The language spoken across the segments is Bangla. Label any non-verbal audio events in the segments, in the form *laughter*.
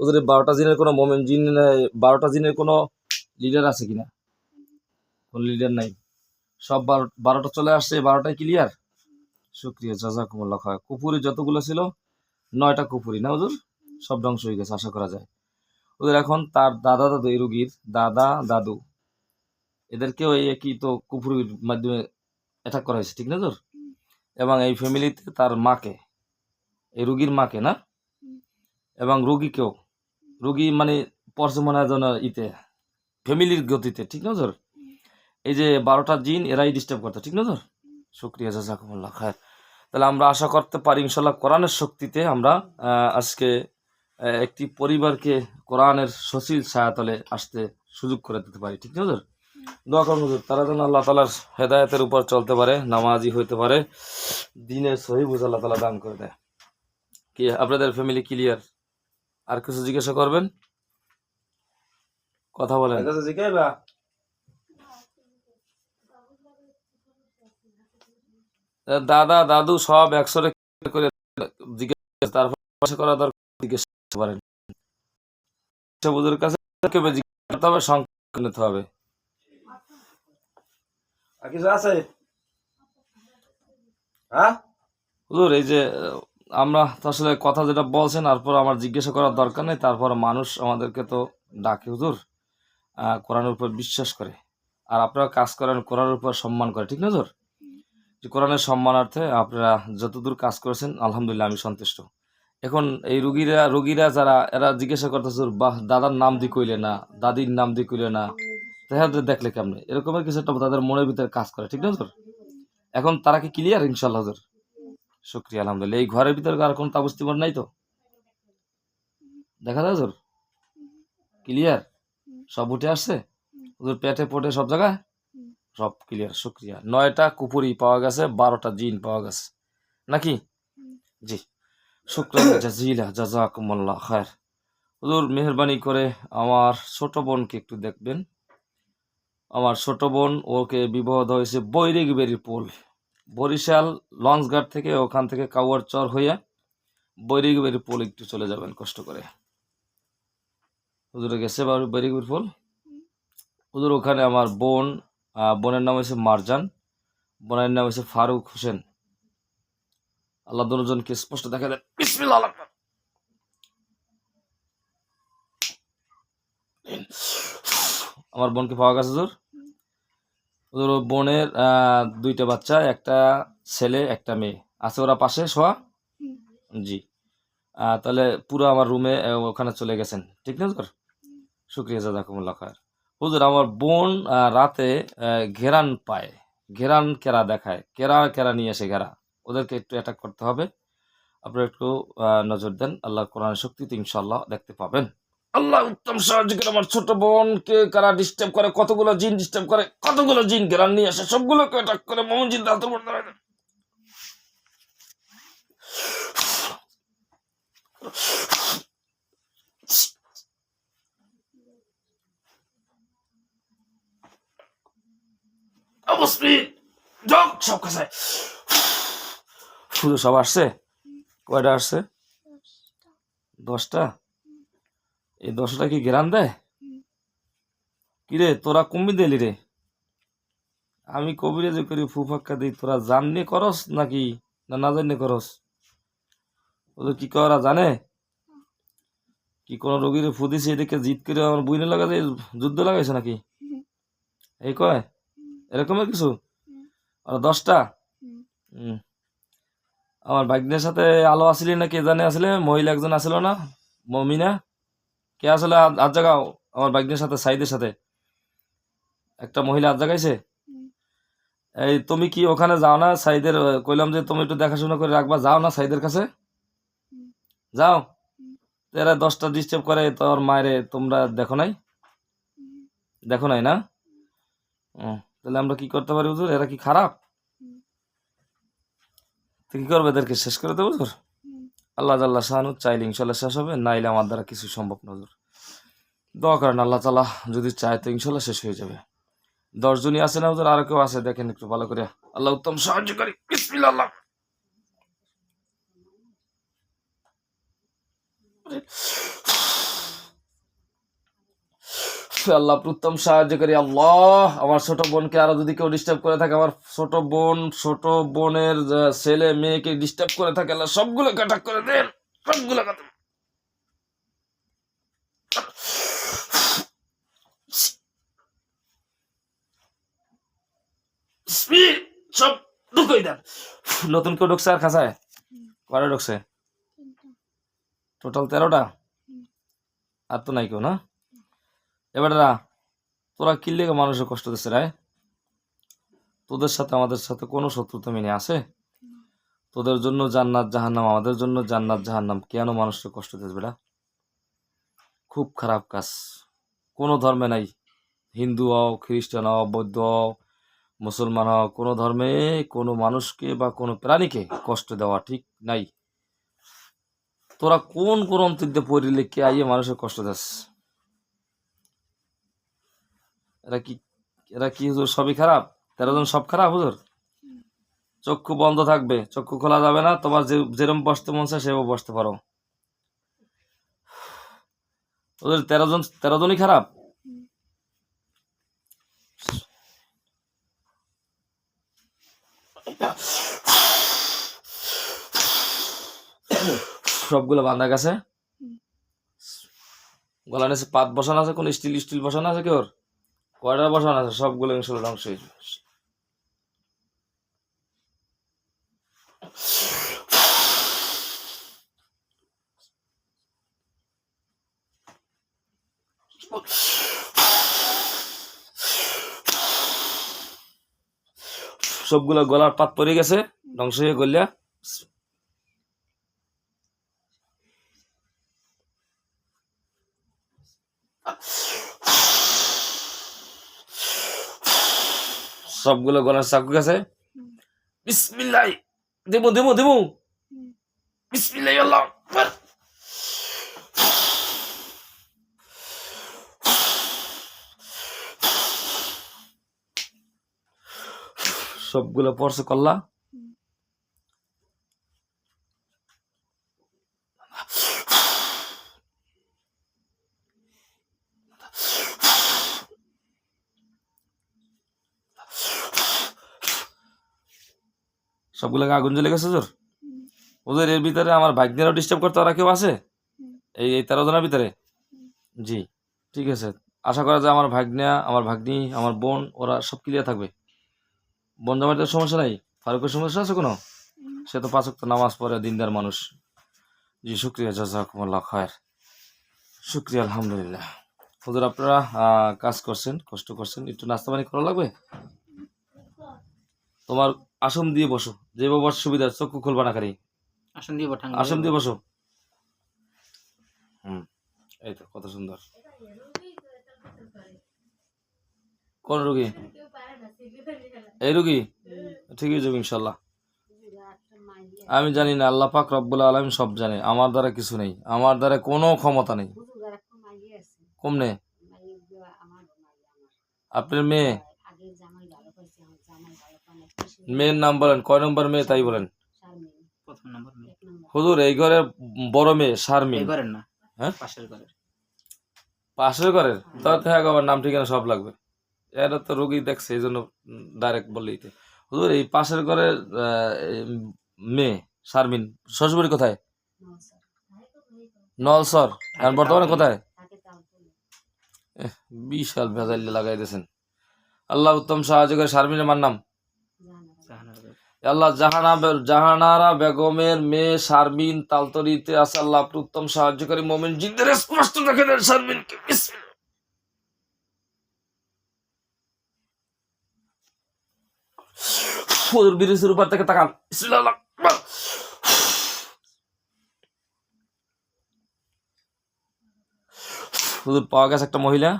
ওদের বারোটা জিনের কোনো মোমেন জিন বারোটা জিনের কোনো লিডার আছে কিনা? কোন লিডার নাই। সব বারো, বারোটা চলে আসছে বারোটাই ক্লিয়ার শুক্রিয়া, জাজাকুমুল্লাহ খায় কুপুরি যতগুলো ছিল, নয়টা কুপুরি না ওদের? সব ধ্বংস হয়ে গেছে, আশা করা যায়। ওদের এখন তার দাদা, দাদু, এই রুগীর দাদা, দাদু। এদেরকে ওই একই তো কুপুরির মাধ্যমে অ্যাটাক করা হয়েছে, ঠিক না তোর? এবং এই ফ্যামিলিতে তার মাকে। এই রুগীর মাকে না? এবং রুগীকেও রুগী মানে মনে হয় যেন ইতে ফ্যামিলির গতিতে ঠিক না তোর এই যে বারোটা জিন এরাই ডিস্টার্ব করতো ঠিক না তোর শুক্রিয়া জাজাকুমুল্লাহ খায়। তাহলে আমরা আশা করতে পারি ইনশাল্লাহ কোরআনের শক্তিতে আমরা আজকে একটি পরিবারকে কোরআনের সচিল ছায়াতলে আসতে সুযোগ করে দিতে পারি ঠিক না তোর দোয়া করুন হুজুর, তারা যেন আল্লাহ তালার হেদায়তের উপর চলতে পারে নামাজি হইতে পারে দিনের সহি বুঝ আল্লাহ তালা দান করে দেয়। কি আপনাদের ফ্যামিলি ক্লিয়ার আর কিছু জিজ্ঞাসা করবেন? কথা বলেন। দাদা দাদু সব একসরে করে জিজ্ঞাসা তারপর করা দরকার জিজ্ঞাসা করতে পারেন সবুজের কাছে জিজ্ঞাসা করতে হবে সংখ্যা নিতে হবে। কিছু আছে? হ্যাঁ? হুজুর এই যে আমরা আসলে কথা যেটা বলছেন, তারপর আমার জিজ্ঞাসা করার দরকার নেই। তারপর মানুষ আমাদেরকে তো ডাকে, হুজুর। কোরআনের উপর বিশ্বাস করে। আর আপনারা কাজ করেন কোরআনের উপর সম্মান করে, ঠিক না, হুজুর? যে কোরআনের সম্মানার্থে আপনারা যতদূর কাজ করেছেন, আলহামদুলিল্লাহ আমি সন্তুষ্ট। এখন এই রুগীরা রুগীরা যারা, এরা জিজ্ঞাসা করতেছে বাহ, দাদার নাম দি কইলে না, দাদির নাম দি কইলে না? তাহলে দেখলে কেমনে? এরকমের কিছু একটা তাদের মনের ভিতরে কাজ করে, ঠিক না, হুজুর? এখন তারা কি ক্লিয়ার ইনশাল্লাহ হুজুর? শুক্রিয়া, আলহামদুলিল্লাহ। এই ঘরের ভিতরে আর কোনো তাবস্তি মন নাই তো? দেখা যায় হুজুর? ক্লিয়ার সব উঠে আসছে? হুজুর, পেটে পোটে সব জায়গায়? সব ক্লিয়ার শুক্রিয়া। নয়টা কুপুরি পাওয়া গেছে, বারোটা জিন পাওয়া গেছে। নাকি? জি। শুক্রিয়া, জাজিলা, জাজাকুমুল্লাহ, খায়ের। হুজুর, মেহরবানি করে আমার ছোট বোনকে একটু দেখবেন। আমার ছোট বোন, ওকে বিবাহ হয়েছে বৈরিগবেরির পোল। বরিশাল লঞ্চঘাট থেকে ওখান থেকে কাউয়ার চর হইয়া বৈরিগবেরির পোল একটু চলে যাবেন কষ্ট করে। হুজুরে গেছে বৈরিগবেরির পোল? হুজুর, ওখানে আমার বোন বোনের নাম হয়েছে মারজান, বোনের নাম হয়েছে ফারুক হোসেন। আল্লাহ দুজনকে স্পষ্ট দেখা বিসমিল্লাহ আমার বোনকে পাওয়া গেছে, হুজুর? ওর বোনের দুইটা বাচ্চা একটা ছেলে একটা মেয়ে। আছে ওরা পাশে? শোয়া জি। তাহলে পুরো আমার রুমে ওখানে চলে গেছেন। ঠিক না হুজুর শুক্রিয়া জাজাকুমুল্লাহ খায়ের। হুজুর আমার বোন রাতে ঘেরান পায়। ঘেরান কেরা দেখায়? কেরা কেরা নিয়ে আসে ঘেরা? ওদেরকে একটু অ্যাটাক করতে হবে। আপনারা একটু নজর দেন। আল্লাহ কোরআন শক্তিতে ইনশাল্লাহ দেখতে পাবেন। আল্লাহ উত্তম সাহায্য করে আমার ছোট বোনকে কারা ডিস্টার্ব করে কতগুলো জিন ডিস্টার্ব করে কতগুলো জিন ঘেরান নিয়ে আসে সবগুলোকে অ্যাটাক করে মোমন জিন হাতের উপর যোগ সব কাছে শুধু সব আসছে? কয়টা আসছে? দশটা? এই দশটা কি গ্রান দেয়? কিরে তোরা কমবি দিলি রে? আমি কবিরে যে করি ফুফাক্কা দিই তোরা জাননি করস নাকি না না জানি করস? ওদের কি করা জানে? কি কোনো রোগীর ফুদিছে এদিকে জিত করে আমার বুইনে লাগাতে যুদ্ধ লাগাইছে নাকি? এই কয়? এরকমের কিছু? আর দশটা? হুম। আমার ভাগ্নের সাথে আলো আসিলি না কে জানে আসলে মহিলা একজন আসিল না মমিনা। কে আসলে আজ- আজ জাগাও আমার ভাগ্নের সাথে সাইদের সাথে? একটা মহিলা আজ জাগাইছে এই তুমি কি ওখানে যাও না? সাইদের কইলাম যে তুমি একটু দেখাশোনা করে রাখবা। যাও না সাইদের কাছে? যাও। এরা দশটা ডিস্টার্ব করে তোর মায়েরে তোমরা দেখো নাই? দেখো নাই না? তাহলে আমরা কি করতে পারি হুজুর? এরা কি খারাপ? কি করবে এদেরকে শেষ করে দেবো হুজুর? আল্লাহ তাল্লাহ শাহানু চাইলে ইনশাল্লাহ শেষ হবে না নাইলে আমার দ্বারা কিছু সম্ভব নজর দোয়া করেন আল্লাহ তালা যদি চায় তো ইনশাল্লাহ শেষ হয়ে যাবে। দশজনই আছে না ওদের আরও কেউ আছে? দেখেন একটু ভালো করে। আল্লাহ উত্তম সাহায্য করি। আল্লাহ আল্লাহ প্রথম সাহায্যকারী আল্লাহ আমার ছোট বোনকে আরও যদি কেউ ডিস্টার্ব করে থাকে আমার ছোট বোন ছোট বোনের ছেলে মেয়েকে ডিস্টার্ব করে থাকে আল্লাহ সবগুলো কাটাক করে দেন। সবগুলো কাটা সব ঢুকাই দেন। নতুন কেউ ঢুকছে আর খাসায় কয়টা ঢুকছে? টোটাল তেরোটা? আর তো নাই কেউ না? এবারেরা তোরা কি লেগে মানুষের কষ্ট দিচ্ছে রায় তোদের সাথে আমাদের সাথে কোনো শত্রুতা মেনে আছে? তোদের জন্য জান্নাত জাহান্নাম, আমাদের জন্য জান্নাত জাহান্নাম, কেন মানুষকে কষ্ট দিস বেটা? খুব খারাপ কাজ। কোনো ধর্মে নাই। হিন্দু হও, খ্রিস্টান হও, বৌদ্ধ হও, মুসলমান হও, কোনো ধর্মে কোনো মানুষকে বা কোনো প্রাণীকে কষ্ট দেওয়া ঠিক নাই। তোরা কোন কোন অন্তিদ্যে পড়ি কে আইয়ে মানুষের কষ্ট দিস? এরা কি এরা কি হুজুর? সবই খারাপ? তেরো জন সব খারাপ হুজুর? চক্ষু বন্ধ থাকবে, চক্ষু খোলা যাবে না, তোমার যে যেরকম বসতে মন চায় সেভাবে বসতে পারো। ওদের তেরো জন, তেরো জনই খারাপ? সবগুলো বান্ধা গেছে গলা নিচে পাত বসানো আছে, কোন স্টিল স্টিল বসানো আছে কি ওর? কয়টা বসানো আছে? সবগুলো ইনশাল্লাহ ধ্বংস হয়ে যাবে। সবগুলো গলার পাত পড়ে গেছে, ধ্বংস হয়ে গলিয়া সবগুলো গলার চাকু গেছে বিসমিল্লাই দেবো দেবো দেবো বিসমিল্লাই আল্লাহ। সবগুলো পরশু করলা সবগুলোকে আগুন জ্বলে গেছে জোর? ওদের এর ভিতরে আমার ভাগ্নেরও ডিস্টার্ব করতে ওরা কেউ আছে? এই এই তেরো জনের ভিতরে? জি, ঠিক আছে। আশা করা যায় আমার ভাগ্না, আমার ভাগ্নি, আমার বোন, ওরা সব ক্লিয়ার থাকবে। বোন জামাইতে সমস্যা নাই? ফারুকের সমস্যা আছে কোনো? সে তো পাঁচক নামাজ পড়ে, দিনদার মানুষ। জি, শুক্রিয়া, জাজাকুমুল্লাহ খায়ের। শুক্রিয়া, আলহামদুলিল্লাহ। হুজুর, আপনারা কাজ করছেন, কষ্ট করছেন, একটু নাস্তা পানি করা লাগবে? তোমার আসন দিয়ে বসো যেভাবে বস সুবিধা চক্ষু খুলবা না খালি। আসন দিয়ে বঠান আসন দিয়ে বসো। হুম এই তো কত সুন্দর। কোন রুগী? এই রুগী? ঠিকই যাবে ইনশাল্লাহ। আমি জানি না আল্লাহ পাক রব্বুল আলম সব জানে আমার দ্বারা কিছু নেই আমার দ্বারা কোনো ক্ষমতা নেই। কম কমনে আপনার মেয়ে? মেয়ের নাম বলেন কয় নম্বর মেয়ে তাই বলেন? হুজুর এই ঘরের বড় মেয়ে শারমিন। হ্যাঁ? পাশের ঘরের। ঘরের? তাতে হ্যাঁ আমার নাম ঠিকানা সব লাগবে। এটা তো রোগী দেখছে এই জন্য ডাইরেক্ট বললেই হুজুর এই পাশের ঘরের মেয়ে শারমিন শ্বশুরবাড়ি কোথায়? নলসর। আর বর্তমানে কোথায়? বিশাল ভেজাল লাগাই দিয়েছেন। আল্লাহ উত্তম সাহায্য করে শারমিন আমার নাম। আল্লাহ জাহানা জাহানারা বেগমের মেয়ে শারমিন তালতরিতে আছে। আল্লাহ উত্তম সাহায্যকারী মোমিন। জিন্দের স্পষ্ট দেখে দেন শারমিনকে। উপর থেকে তাকান। পাওয়া গেছে একটা মহিলা?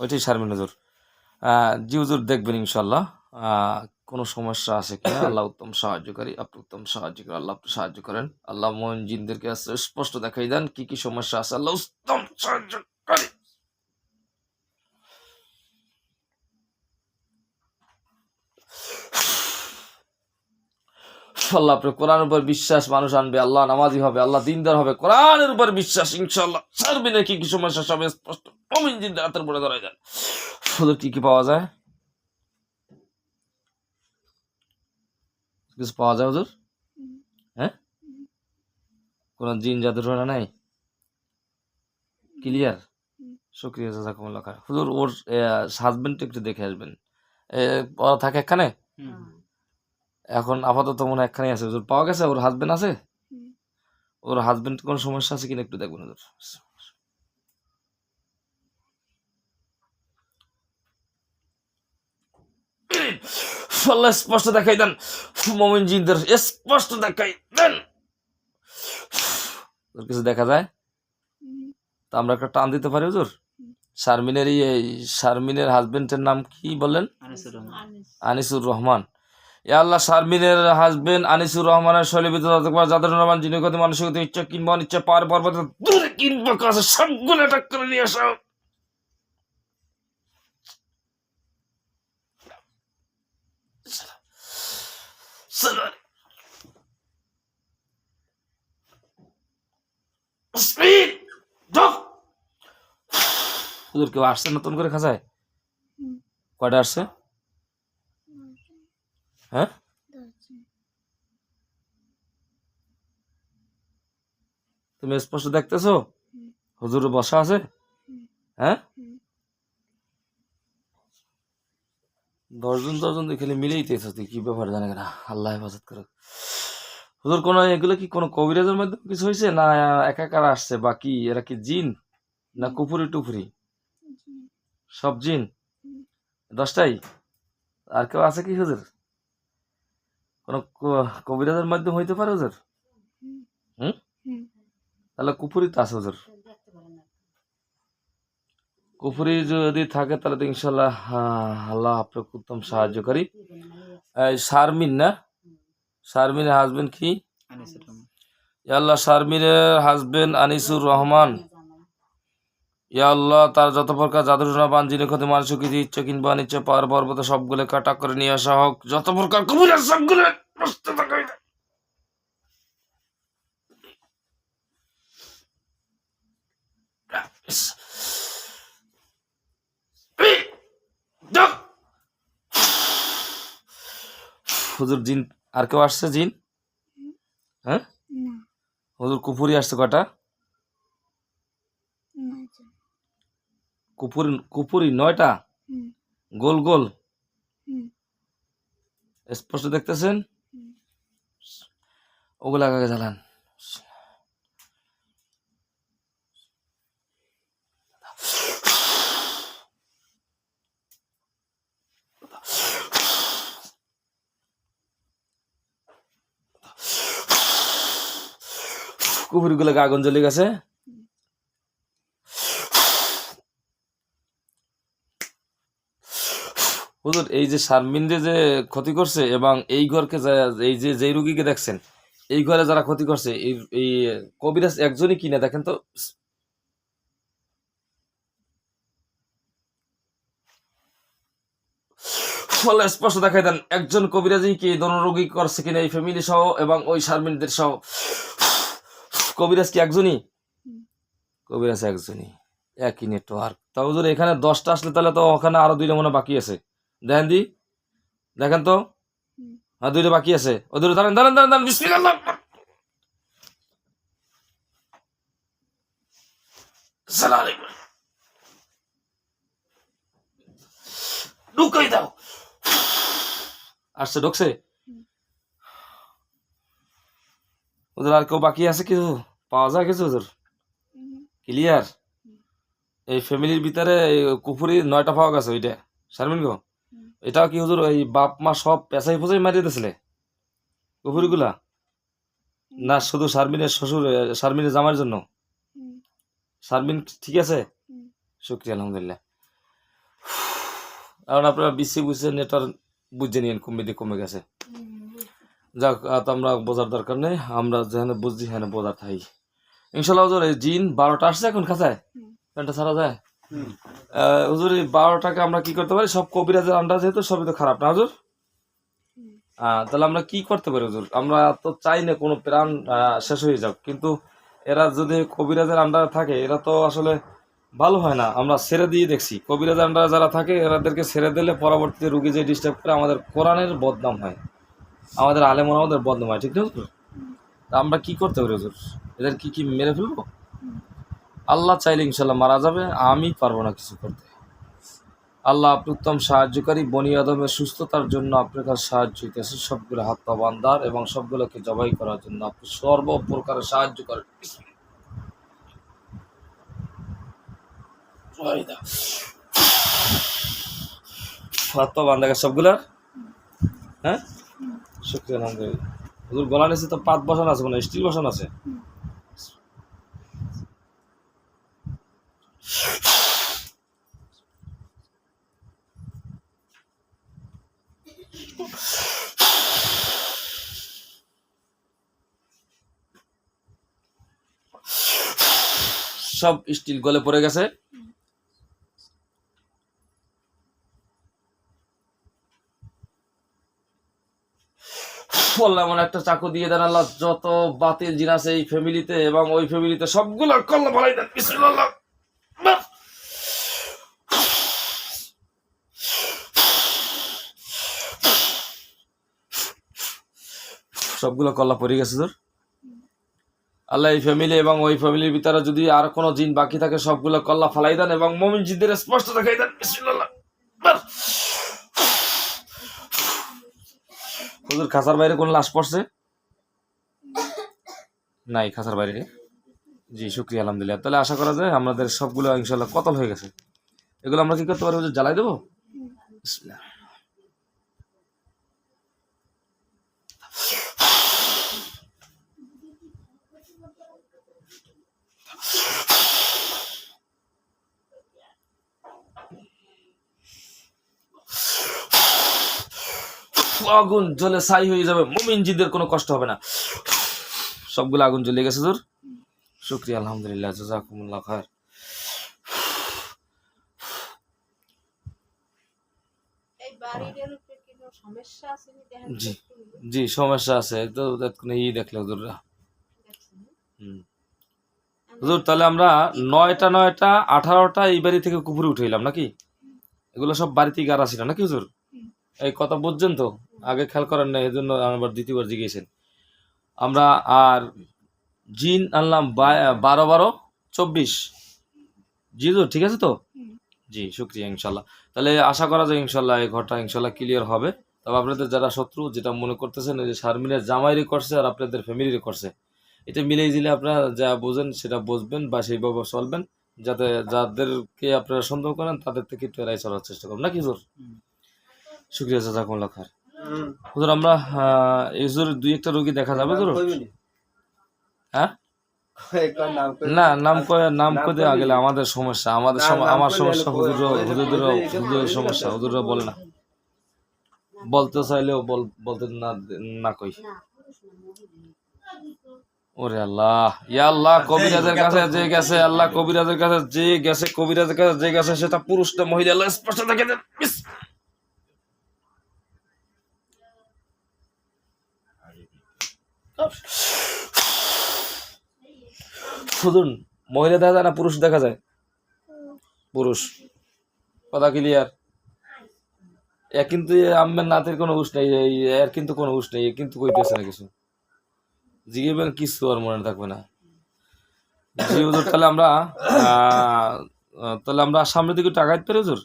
ওইটাই শারমিন হুজুর। জি হুজুর দেখবেন ইনশাল্লাহ কোনো সমস্যা আছে কি আল্লাহ উত্তম সাহায্যকারী আপনি উত্তম সাহায্য করেন আল্লাহ আপনি সাহায্য করেন। আল্লাহ মোহন জিনদেরকে স্পষ্ট দেখাই দেন কি কি সমস্যা আছে। আল্লাহ উত্তম সাহায্যকারী আল্লাহ আপনার কোরআনের উপর বিশ্বাস মানুষ আনবে, আল্লাহ নামাজি হবে, আল্লাহ দিনদার হবে। কোরআনের উপর বিশ্বাস ইনশাল্লাহ সারবিনে কি কি সমস্যা, সব স্পষ্ট। অমিন দিন রাতের পরে ধরা যায়। হুজুর কি কি পাওয়া যায়? কিছু পাওয়া যায় হুজুর? হ্যাঁ? কোন জিন জাদুর না নাই? ক্লিয়ার? শুক্রিয়া, জাজাকুমুল্লাহ হুজুর, ওর হাজবেন্ড একটু দেখে আসবেন। ওরা থাকে এখানে। এখন আপাতত মনে হয় একখানে আছে। হুজুর পাওয়া গেছে? ওর হাজবেন্ড আছে? ওর হাজবেন্ড কোন সমস্যা আছে কিনা একটু দেখবেন হুজুর। আল্লাহ স্পষ্ট দেখাই দেন। মোমিন জিনদের স্পষ্ট দেখাই দেন। ওর কিছু দেখা যায়? তা আমরা একটা টান দিতে পারি হুজুর? শারমিনের এই শারমিনের হাজবেন্ডের নাম কি বললেন? আনিসুর রহমান। ইয়া আল্লাহ শারমিনের হাজবেন্ড আনিসুর রহমানের শৈলীবিত যাদের রহমান যিনি গতি মানসিকতা ইচ্ছা কিনবো ইচ্ছা পার পর্বত দূরে কিনবো কাছে সবগুলো অ্যাটাক করে নিয়ে আসো। কেউ আসছে নতুন করে খাঁচায়? কয়টা আসছে? হ্যাঁ? তুমি স্পষ্ট দেখতেছো? হুজুর বসা আছে? হ্যাঁ? দশজন দশজন দিয়ে খালি মিলেই তেছ কি ব্যাপার জানে না। আল্লাহ হেফাজত করুক। হুজুর কোন এগুলো কি কোনো কবিরাজের মাধ্যমে কিছু হয়েছে? না একাকার আসছে বা কি এরা কি জিন? না কুপুরি টুপুরি সব জিন? দশটাই? আর কেউ আছে কি হুজুর? কোন কবিরাজের মাধ্যমে হইতে পারে হুজুর হুম? তাহলে কুপুরি তো আছে হুজুর কুপুরি যদি থাকে তাহলে তো ইনশাল্লাহ আল্লাহ আপনাকে উত্তম সাহায্য করি। এই শারমিন না? শারমিনের হাজবেন্ড কি? আল্লাহ শারমিনের হাজবেন্ড আনিসুর রহমান। ইয়া আল্লাহ তার যত প্রকার জাদুটনা বান যিনি ক্ষতি মানসিক ইচ্ছা কিংবা নিচ্ছে পার পর্বত সবগুলো কাটা করে নিয়ে আসা হোক। যত প্রকার কবিরা সবগুলো। হুজুর জিন আর কেউ আসছে জিন? হ্যাঁ? হুজুর কুপুরি আসছে কটা? কুপুরি কুপুরি নয়টা? গোল গোল? স্পষ্ট দেখতেছেন? ওগুলা আগে জ্বালান। কুপুরিগুলোকে আগুন জ্বলে গেছে। হুজুর, এই যে শারমিনরে যে ক্ষতি করছে এবং এই ঘরকে এই যে, যেই রুগীকে দেখছেন, এই ঘরে যারা ক্ষতি করছে, এই এই কবিরাজ একজনই কিনা দেখেন তো? ফলে স্পষ্ট দেখাই দেন, একজন কবিরাজই কি রোগী করছে কিনা এই ফ্যামিলি সহ এবং ওই শারমিনদের সহ? কবিরাজ কি একজনই? কবিরাজ একজনই, একই নেটওয়ার্ক তা হুজুর, এখানে দশটা আসলে তাহলে তো ওখানে আরও দুইটা মনে বাকি আছে। দেখেন দি। দেখেন তো। হ্যাঁ দুইটা বাকি আছে। ও দুটো দাঁড়ান দাঁড়ান দাঁড়ান দাঁড়ান বিসমিল্লাহ। সালাম আলাইকুম। ঢুকাই দাও। আসছে ঢুকছে? ওদের আর কেউ বাকি আছে কিছু? পাওয়া যায় কিছু ওদের? ক্লিয়ার? এই ফ্যামিলির ভিতরে কুপুরি নয়টা পাওয়া গেছে ওইটা। শারমিন গো? এটাও কি হুজুর ওই বাপ মা সব পেঁচাই ফুচাই মারিয়ে দিয়েছিলে? কুপুরিগুলা না শুধু শারমিনের শ্বশুর শারমিনের জামার জন্য? শারমিন ঠিক আছে? শুক্রিয়া আলহামদুলিল্লাহ। *sighs* এখন আপনারা বিসি বুঝছে নেটার বুঝে নিয়েন কমে কমে গেছে। যাক তো আমরা বোঝার দরকার নেই আমরা যেখানে বুঝছি সেখানে বোঝা থাই। ইনশাল্লাহ হুজুর এই জিন বারোটা আসছে এখন খাঁচায়? প্যান্টটা ছাড়া যায়? হুজুর এই বারোটাকে আমরা কি করতে পারি? সব কবিরাজের আন্ডার যেহেতু সবই তো খারাপ না হুজুর? তাহলে আমরা কি করতে পারি হুজুর? আমরা তো চাই না কোনো প্রাণ শেষ হয়ে যাক কিন্তু এরা যদি কবিরাজের আন্ডারে থাকে এরা তো আসলে ভালো হয় না। আমরা ছেড়ে দিয়ে দেখছি কবিরাজের আন্ডারে যারা থাকে এরাদেরকে ছেড়ে দিলে পরবর্তীতে রুগী যে ডিস্টার্ব করে আমাদের কোরআনের বদনাম হয়। আমাদের আলেম আমাদের বদনাম হয় ঠিক না হুজুর? তা আমরা কি করতে পারি হুজুর? এদের কি কি মেরে ফেলব? আল্লাহ চাইলে ইনশাল্লাহ মারা যাবে, আমি পারব না কিছু করতে। আল্লাহ আপনি উত্তম সাহায্যকারী, বনি আদমের সুস্থতার জন্য আপনার কাছে সাহায্য হইতেছে সবগুলো হাত পা বান্দার এবং সবগুলোকে জবাই করার জন্য আপনি সর্ব প্রকারে সাহায্য করেন। হাত পা গেছে সবগুলার? হ্যাঁ? শুক্রিয়া, আলহামদুলিল্লাহ। হুজুর গলা নিচে তো পাত বসানো আছে মানে স্টিল বসানো আছে? সব স্টিল গলে পড়ে গেছে। একটা চাকু দিয়ে দেন আল্লাহ, যত বাতিল জিন এই ফ্যামিলিতে এবং ওই ফ্যামিলিতে সবগুলো কল্লা ভালাই দেন। সবগুলো কল্লা পড়ে গেছে তোর আল্লাহ এই ফ্যামিলি এবং ওই ফ্যামিলির ভিতরে যদি আর কোনো জিন বাকি থাকে, সবগুলো কল্লা ফালাই দেন এবং মমিন জিনদের স্পষ্ট দেখাই দেন! হুজুর, খাসার বাইরে কোন লাশ পড়ছে? নাই, খাসার বাইরে। জি, শুক্রিয়া, আলহামদুলিল্লাহ। তাহলে আশা করা যায় আমাদের সবগুলো ইনশাল্লাহ কতল হয়ে গেছে। এগুলো আমরা কি করতে পারি, হুজুর, জ্বালাই দেবো? আগুন জ্বলে ছাই হয়ে যাবে। মুমিনজিদের কোনো কষ্ট হবে না। সবগুলো আগুন জ্বলে গেছে তোর শুক্রিয়া আলহামদুলিল্লাহ জাজাকুমুল্লাহ তো জি। জি সমস্যা আছে। তো ই দেখলে হুজুররা। হুজুর তাহলে আমরা নয়টা নয়টা আঠারোটা এই বাড়ি থেকে কুপুরে উঠাইলাম নাকি? এগুলো সব বাড়িতে গার আসিল নাকি হুজুর? এই কথা বুঝছেন তো আগে খেয়াল করেন না এই জন্য আবার দ্বিতীয়বার জিজ্ঞেসেন আমরা আর জিন আনলাম বারো বারো চব্বিশ। জি হুজুর ঠিক আছে তো? জি, শুক্রিয়া, ইনশাল্লাহ। তাহলে আশা করা যায় ইনশাল্লাহ এই ঘরটা ইনশাল্লাহ ক্লিয়ার হবে। তবে আপনাদের যারা শত্রু, যেটা মনে করতেছেন যে শারমিনের জামাইরি করছে আর আপনাদের ফ্যামিলির করছে এটা মিলেই দিলে আপনারা যা বোঝেন সেটা বুঝবেন বা সেইভাবে চলবেন, যাতে যাদেরকে আপনারা সন্দেহ করেন, তাদের থেকে একটু এড়াই চলার চেষ্টা করুন। নাকি হুম। শুক্রিয়া জাজাকুমুল্লাহ খার হুজুর আমরা হুজুর দুই একটা রোগী দেখা যাবে হুজুর? হ্যাঁ? না নাম কয়ে নাম কয়ে আমাদের সমস্যা আমাদের আমার সমস্যা হুজুর হুজুরের হুজুরের সমস্যা হুজুররা বলে না। বলতে চাইলেও বল বলতে না না কই। ওরে আল্লাহ ইয়া আল্লাহ কবিরাজের কাছে যে গেছে আল্লাহ কবিরাজের কাছে যে গেছে কবিরাজের কাছে যে গেছে সেটা পুরুষটা মহিলা আল্লাহ স্পষ্ট দেখে দেন। বিস। শুধু মহিলা দেখা যায় না, পুরুষ দেখা যায়? পুরুষ। কথা ক্লিয়ার এ কিন্তু আম্মের নাতের কোনো হুশ নেই এর কিন্তু কোনো হুশ নেই কিন্তু কইতেছে না কিছু। জিগেবেন কিছু আর মনে থাকবে না। জি হুজুর, তাহলে আমরা তাহলে আমরা সামনের দিকে টাকাইতে পারি হুজুর?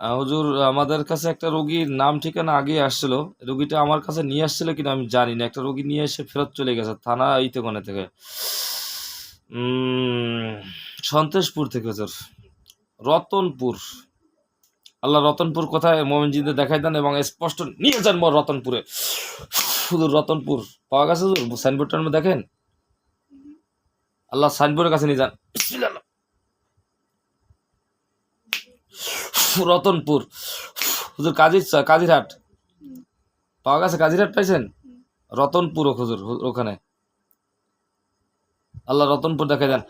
হুজুর আমাদের কাছে একটা রোগীর নাম ঠিকানা আগে আসছিল। রোগীটা আমার কাছে নিয়ে আসছিল কিনা আমি জানি না। একটা রোগী নিয়ে এসে ফেরত চলে গেছে থানা এইতে কোনে থেকে সন্তোষপুর থেকে হুজুর। রতনপুর। আল্লাহ রতনপুর কোথায়? মোমিনজিদের দেখাই দেন এবং স্পষ্ট নিয়ে যান মোর রতনপুরে। শুধু রতনপুর পাওয়া গেছে হুজুর? সাইনবোর্ডটার মধ্যে দেখেন? আল্লাহ সাইনবোর্ডের কাছে নিয়ে যান বিসমিল্লাহ। রতনপুর। হুজুর কাজির কাজিরহাট। পাওয়া গেছে? কাজিরহাট পাইছেন? রতনপুর হুজুর ওখানে। আল্লাহ রতনপুর দেখে দেন।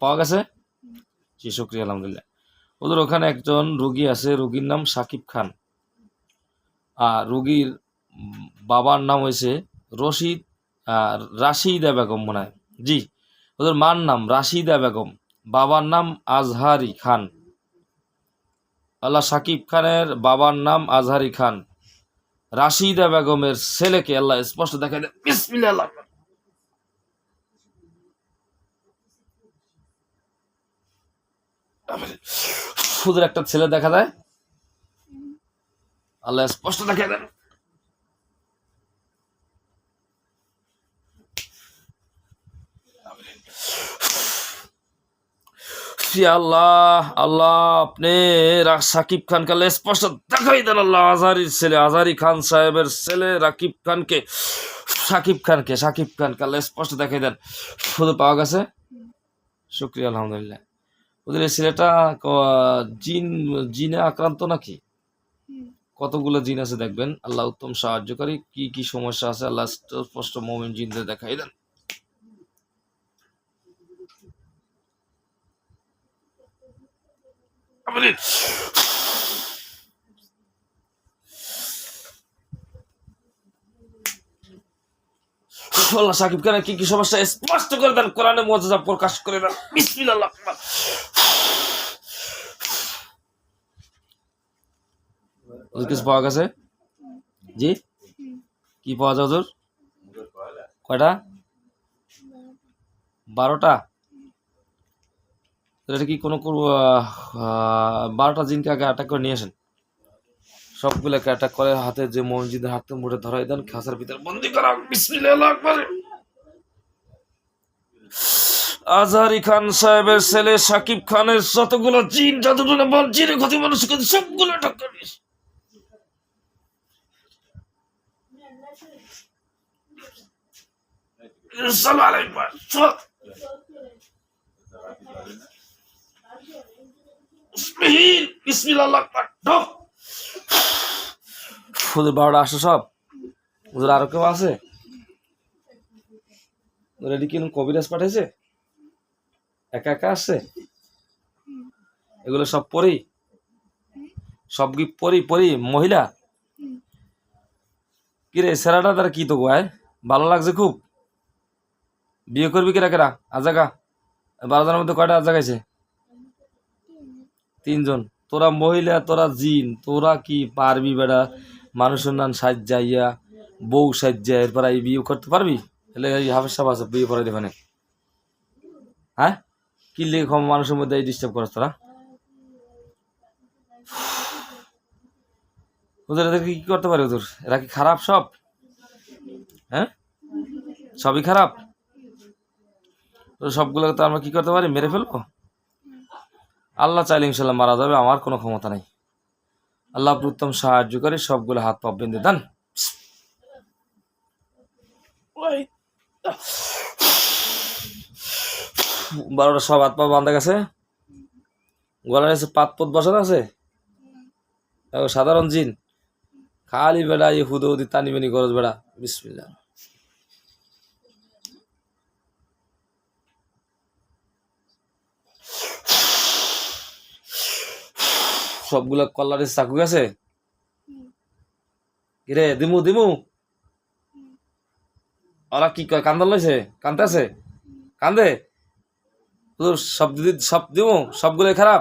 পাওয়া গেছে? জি, শুক্রিয়া, আলহামদুলিল্লাহ। ওদের ওখানে একজন রুগী আছে, রুগীর নাম সাকিব খান। আর রুগীর বাবার নাম হয়েছে রশিদ রাশিদা বেগম মনে হয়। জি। ওদের মার নাম রাশিদা বেগম, বাবার নাম আজহারি খান। আল্লাহ সাকিব খানের বাবার নাম আজহারি খান। রাশিদা বেগমের ছেলেকে আল্লাহ স্পষ্ট দেখা দেয় বিসমিল্লাহ। শুধু একটা ছেলে দেখা যায়। আল্লাহ স্পষ্ট দেখা দেন। জি আল্লাহ আল্লাহ আপনি সাকিব খানকে স্পষ্ট দেখাই দেন আল্লাহ আজারির ছেলে আজারি খান সাহেবের ছেলে রাকিব খানকে সাকিব খানকে সাকিব খানকে আল্লাহ স্পষ্ট দেখাই দেন। শুধু পাওয়া গেছে? শুক্রিয়া আলহামদুলিল্লাহ। ওদের ছেলেটা জিন জিনে আক্রান্ত নাকি? কতগুলো জিন আছে দেখবেন? আল্লাহ উত্তম সাহায্যকারী। কি কি সমস্যা আছে? আল্লাহ স্পষ্ট মোমিন জিনদের দেখাই দেন। আল্লাহ সাকিব কি কি সমস্যা স্পষ্ট করে দেন, কোরআনে প্রকাশ করে দেন। বিসমিল্লাহ কিছু পাওয়া গেছে? জি? কি পাওয়া যায় ওদের কয়টা? বারোটা? এটা কি কোনো বারোটা জিনকে আগে অ্যাটাক করে নিয়ে আসেন? সবগুলোকে অ্যাটাক করে হাতে যে মসজিদের হাতে মুঠে ধরাই দেন খাসার ভিতরে বন্দি করা আজহারি খান সাহেবের ছেলে সাকিব খানের যতগুলো জিন, যতগুলো বল জিনে ক্ষতি মানুষ ক্ষতি, সবগুলো অ্যাটাক করে নিয়ে আসেন। ওয়াসাল্লাম। বিসমিল আকবার। ঢোক। ওদের বারোটা আসো সব? ওদের আরও কেউ আছে? এটি কি কবিরাজ পাঠাইছে? একা একা আসছে? এগুলো সব পরি? সব কি পরি পরি, মহিলা? কিরে, সেরাটা তার কি তো গোয়ায় ভালো লাগছে খুব? বিয়ে করবি কিরা কেরা? আজাগা? বারো জনের মধ্যে কয়টা আজাগাইছে তিনজন। তোরা মহিলা, তোরা জিন, তোরা কি পারবি বেড়া? মানুষের নাম সাজ্জাইয়া, বউ সাজ্জা এরপর এই বিয়ে করতে পারবি? তাহলে এই হাফেজ সাহেব আছে, বিয়ে পড়াই দেবে হ্যাঁ? কি লিখে মানুষের মধ্যে এই ডিস্টার্ব করছ তোরা? ওদের এদেরকে কি করতে পারে ওদের? এরা কি খারাপ সব? হ্যাঁ? সবই খারাপ? সবগুলোকে তো আমরা কি করতে পারি? মেরে ফেলব? আল্লাহ চাইলে ইনশাল্লাহ মারা যাবে, আমার কোনো ক্ষমতা নাই। আল্লাহ উত্তম সাহায্য করে সবগুলো হাত পা বেঁধে দেন। বারোটা সব হাত পা বান্ধা গেছে। গলার কাছে পাত পত বসানো আছে? সাধারণ জিন। খালি বেড়া এই হুদো হুদি তানি বেনি গরজ বেড়া। বিসমিল্লাহ। সবগুলা কলারের চাকু গেছে কিরে দিমু দিমু। ওরা কি কয় কান্দা লইছে? কান্দতে আছে কান্দে? তোর সব দিদি সব দিমু সবগুলো খারাপ?